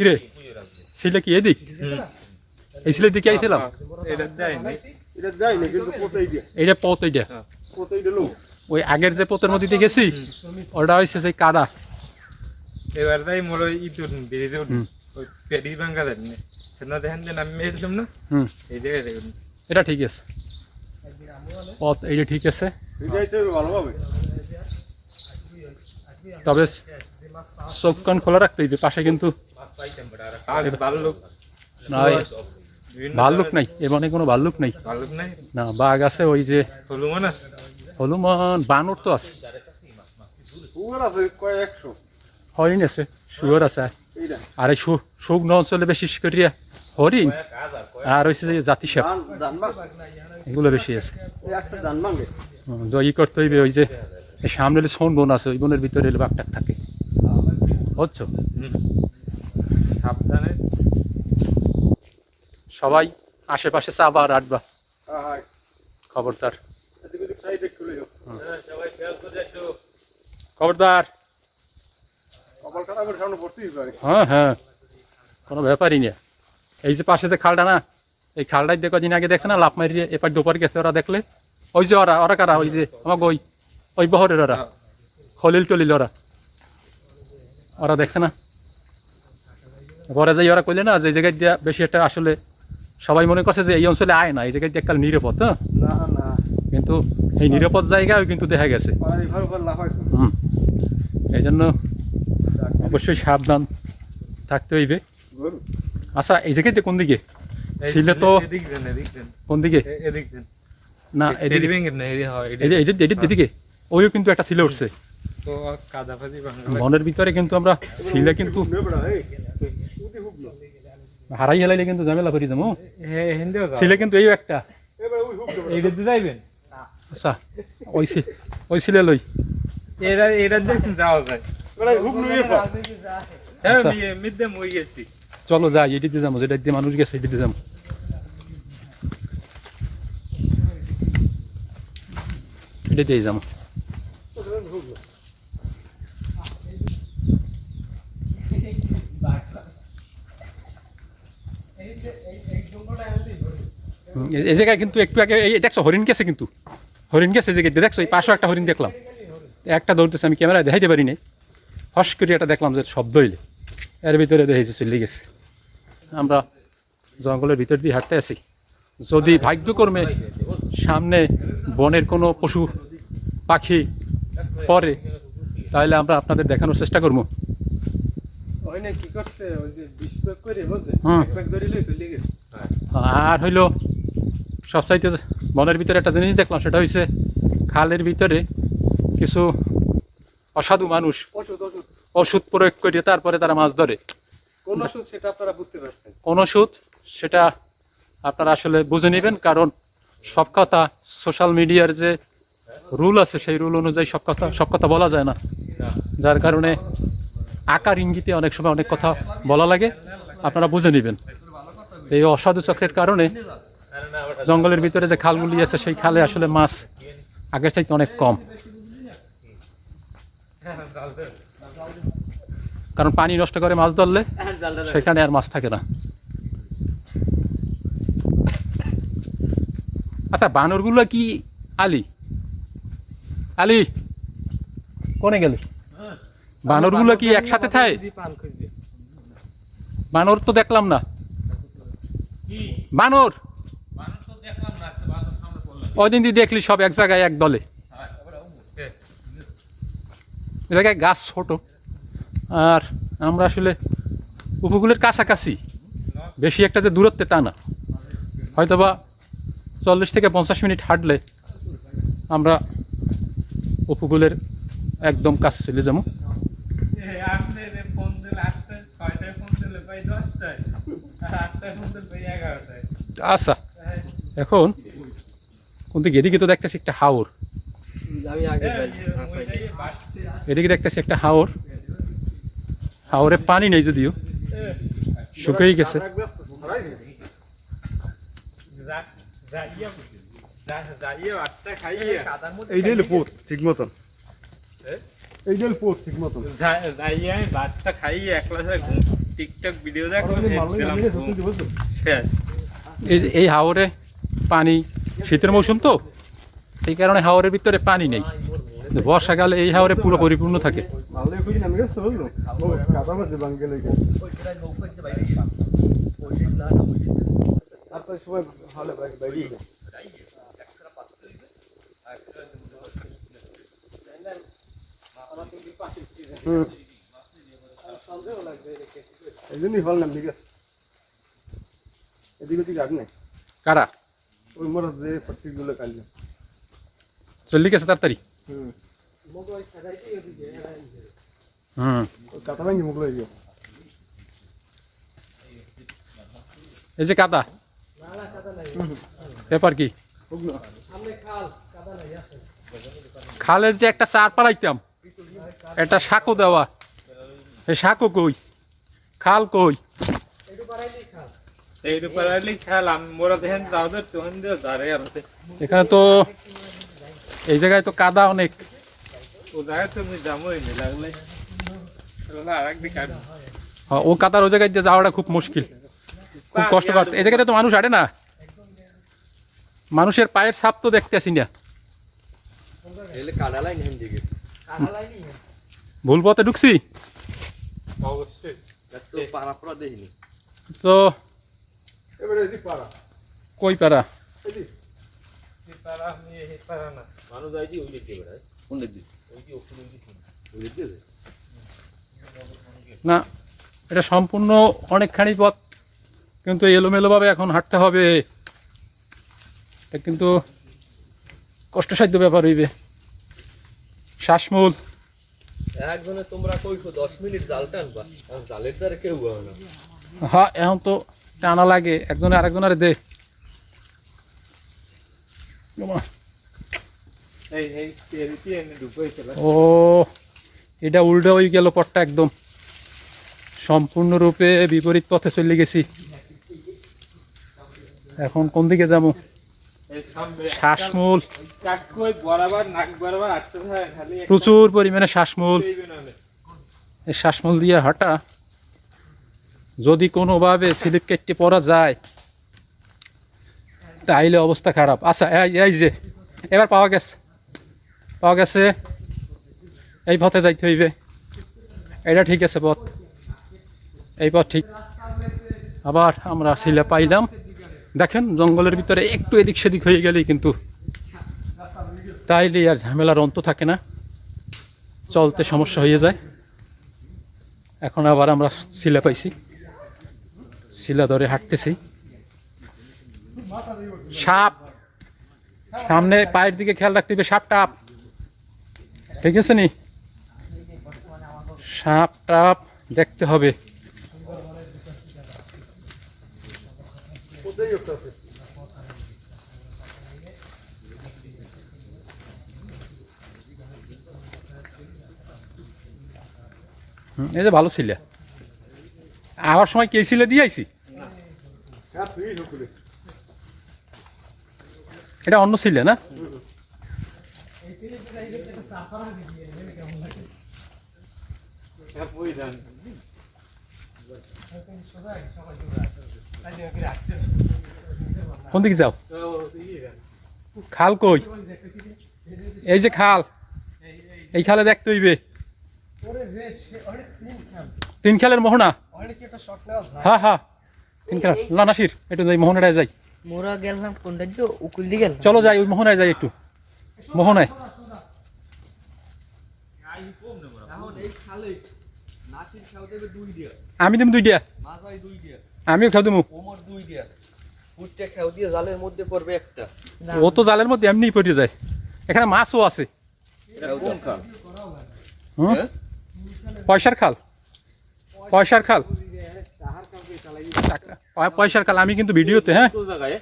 কিরে? ছেলে কি এদিক? এই ছেলের দিকে আইছিলাম? এটা দিয়ে পথ এইটা কোথায় ওই আগের যে পথের মধ্যে দিয়ে গেছি ওটা হয়েছে সেই কাদা। এবার তাই মোর ওই ইঁদুর বেরিয়ে হুম। ওই পেটি ভাঙ্গা দেননি সেদিন দেখেন যে নামি এসলাম না? এই জায়গায় এটা ঠিক আছে। পথ এইটা ঠিক আছে। ভালোভাবে। তবে চোখ কান খোলা রাখতে হবে পাশে কিন্তু ভাল্লুক নাই। এমনে কোনো ভাল্লুক নাই। না বাঘ আছে ওই যে হলুমান বানর তো আছে। হরিণ আছে শুয়োর আছে। আর এই শুকনো অঞ্চলে বেশি করিয়া হরিণ? আর হয়েছে যে জাতি সাপ এগুলো বেশি আছে। ই করতে হইবে ওই যে সামনে সোন বন আছে ওই বনের ভিতরে বাঘটাক থাকে। হুম। সাবধানে। সবাই আশেপাশে চাবা আর আটবা হ্যাঁ হ্যাঁ। খবরদার। যাও খবরদার। হ্যাঁ হ্যাঁ। কোনো ব্যাপারই না এই যে পাশে যে খালটা না এই খালটাই দেখো দিন আগে দেখছে না? লাভ মারিয়ে এপার দুপার গেছে ওরা দেখলে। ওই যে ওরা ওরা কারা? ওই যে আমার ওই ওই বহরের ওরা। খলিল টলিল ওরা। ওরা দেখছে না। পরে যাই ওরা কইলে না যে জায়গায় দিয়া বেশি একটা আসলে সবাই মনে করছে যে এই অঞ্চলে আয় না এই জায়গায় দিয়ে কাল নিরাপদ হ্যাঁ? না না। কিন্তু এই নিরাপদ জায়গাও কিন্তু দেখা গেছে। হুম। এই জন্য অবশ্যই সাবধান থাকতে হইবে। আচ্ছা এই জায়গাতে কোন দিকে? ছিল তো কোন দিকে? এ- এদিক দেন। না এদিক। এদিকে ওইও কিন্তু একটা ছিলে উঠছে। বনের ভিতরে কিন্তু আমরা ছিলে কিন্তু হারাই হেলাইলে কিন্তু ঝামেলা করি যাব। ছিলে কিন্তু এই একটা। এবারে ওই হুবলো এইটা দিয়ে যাইবেন আচ্ছা ওই ওই ছিলে লই। এরা এরা দেখুন যাওয়া যায়। হ্যাঁ আচ্ছা। মিয়ে মিদ্দে মই গেছি। চলো যাই এটিতে যাব যেটা দিয়ে মানুষ গেছে এটিতে যাব। এটা দিয়ে যাব। এই- জায়গায় কিন্তু একটু আগে, এই দেখছ, হরিণ গেছে কিন্তু। হরিণ গেছে যে দেখছ, এই পাশেও একটা হরিণ দেখলাম। একটা দৌড়তেছে, আমি ক্যামেরায় দেখাইতে পারি নাই। হস করে একটা দেখলাম যে শব্দ হইলে। এর ভিতরে দেখেছি চলে গেছে। আমরা জঙ্গলের ভিতর দিয়ে হাঁটতে আছি। যদি ভাগ্যকর্মে সামনে বনের কোনো পশু, পাখি পরে তাহলে আমরা আপনাদের দেখানোর চেষ্টা করব। আর হইল সবচাইতে বনের ভিতরে একটা জিনিস দেখলাম সেটা হয়েছে খালের ভিতরে কিছু অসাধু মানুষ ওষুধ ওষুধ। ওষুধ প্রয়োগ করে তারপরে তারা মাছ ধরে। কোন ওষুধ সেটা আপনারা বুঝতে পারছেন? কোন ওষুধ সেটা আপনারা আসলে বুঝে নেবেন কারণ সব কথা সোশ্যাল মিডিয়ার যে রুল আছে সেই রুল অনুযায়ী সব কথা সব কথা বলা যায় না। যার কারণে আকার ইঙ্গিতে অনেক সময় অনেক কথা বলা লাগে, আপনারা বুঝে নেবেন। এই অসাধু চক্রের কারণে জঙ্গলের ভিতরে যে খালগুলি আছে, সেই খালে আসলে মাছ আগের চাইতে অনেক কম। কারণ পানি নষ্ট করে মাছ ধরলে সেখানে আর মাছ থাকে না। আচ্ছা বানরগুলো কি আলি? আলি, কোনে গেলে? বানরগুলো কি একসাথে থাকে বানর তো দেখলাম না। বানর? ওই দিন দিয়ে দেখলি সব এক জায়গায় এক দলে। এ জায়গায় গাছ ছোট। আর আমরা আসলে উপকূলের কাছাকাছি। বেশি একটা যে দূরত্বে তা না। হয়তোবা চল্লিশ থেকে পঞ্চাশ মিনিট হাঁটলে আমরা উপকূলের একদম কাছে চলে যাব। আপনি ফোন দিলে আটটায় ছয়টায় ফোন দিলে পাই দশটায় আর আটটায় ফোন দিলে পাই এগারোটায় আচ্ছা এখন কোন দিকে এদিকে তো দেখতেছি একটা হাওর এদিকে দেখতেছি একটা হাওর হাওরে পানি নেই যদিও শুকিয়ে গেছে এই পুত ঠিক মতন এই জল পোস্ট ঠিক মতো যা- যাইয়ে আমি ভাতটা খাই একলা সাথে ঘুম টিকটক ভিডিও দেখো দিলাম শেষ এই এই হাওরে পানি শীতের মৌসুম তো এই কারণে হাওরের ভিতরে পানি নেই। বর্ষাকালে এই হাওরে পুরো পরিপূর্ণ থাকে। ভালো খুঁজি নামে গেছে বলল কাদা মারছে বাঙ্গে লেগে আর তার সময় ভালো বাইরে গেছে হুম এই জন্যই ভালো নাম ঠিক আছে এদিকে ওদিকে আগ নাই কারা ওই মরা যে পট্টিগুলো কাটলে চল্লি গেছে তাড়াতাড়ি হুম হুম ওই কাটা ভাঙ্গি মুখ লয়ে গিয়ে এই যে কাদা ব্যাপার কি হোক না খালের যে একটা চার পালাইতাম একটা সাঁকো দেওয়া। এই সাঁকো কই? খাল কই? এখানে তো এই জায়গায় তো কাদা অনেক। ও হ্যাঁ, কাদার ও জায়গায় দিয়ে যাওয়াটা খুব মুশকিল খুব কষ্টকর এই জায়গাতে তো মানুষ আটে না? মানুষের পায়ের ছাপ তো দেখতে আসি না ভুল পথে ঢুকছি। তো কই পারা না এটা সম্পূর্ণ অনেকখানি পথ কিন্তু এলোমেলোভাবে এখন হাঁটতে হবে। এটা কিন্তু কষ্টসাধ্য ব্যাপার হইবে। শ্বাসমূল। একজনে তোমরা কইছো দশ মিনিট জাল টানবা আর জালের দ্বারা কেউ হয় না। হ্যাঁ এখন তো টানা লাগে একজনে আরেকজনের দে। ও এটা উল্টো হয়ে গেল পথটা একদম। সম্পূর্ণরূপে বিপরীত পথে চলে গেছি। এখন কোন দিকে যাব? শ্বাসমূল। প্রচুর পরিমাণে শ্বাসমূল। পেইবে এই শ্বাসমূল দিয়ে হাঁটা। যদি কোনোভাবে স্লিপ কেটে পড়া যায়, তাইলে অবস্থা খারাপ। আচ্ছা এই এই যে, এবার পাওয়া গেছে। পাওয়া গেছে। এই পথে যাইতে হইবে। এটা ঠিক আছে পথ। এই পথ ঠিক। আবার আমরা শিলা পাইলাম। দেখেন, জঙ্গলের ভিতরে একটু এদিক সেদিক হয়ে গেলেই কিন্তু তাইলে আর ঝামেলার অন্ত থাকে না। চলতে সমস্যা হয়ে যায়। এখন আবার আমরা শিলা পাইছি। শিলা ধরে হাঁটতেছি। সাপ! সামনে পায়ের দিকে খেয়াল রাখতে হবে, সাপ টাপ! ঠিক আছে নি? সাপ টাপ দেখতে হবে কোথায় একটা আছে এই যে ভালো ছিলা। আবার সময় কে ছিলে দিয়ে ঢুকলে এটা অন্য ছিলে না? এটা বই দেন কোন দিকে যাও? খাল কই? এই যে খাল। এই খালে দেখতে হইবে। তিন খালের মোহনা? হ্যাঁ হ্যাঁ। তিন খাল। না নাসির একটু যাই মোহনাটায় যাই। মোরা গেলাম কোনটা উকুল দিয়ে গেলাম? চলো যাই ওই মোহনায় যাই একটু। মোহনায়। এখন এই খালে নাসির খাও দেবে দুই দিয়া। আমি দিম দুই দিয়া আমিও খেয়ে দেবো। দুই দিয়া। ফুটটা খেও দিয়ে জালের মধ্যে পড়বে একটা। ও তো জালের মধ্যে এমনিই পড়ে যায়। এখানে মাছও আছে। এটা খাল? হুম? হ্যাঁ? পয়সার খাল। পয়সার খাল। পয়সার খাল আমি কিন্তু ভিডিওতে হ্যাঁ? তো জায়গায়?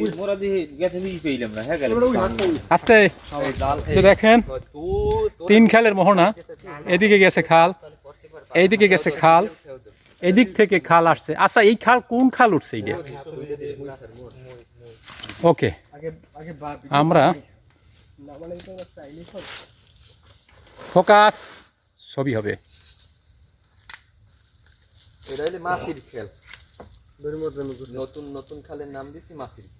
এই মোরা দিয়ে গেছে দিয়ে পেইলাম না হ্যাঁ আস্তে। দেখেন তিন খালের মোহনা। এদিকে গেছে খাল। এইদিকে গেছে খাল। এদিক থেকে খাল আসছে। আচ্ছা এই খাল কোন খাল উঠছে এইটা? ওকে। আমরা ফোকাস, ছবি হবে। নতুন নতুন খালের নাম দিছি মাসির খেল।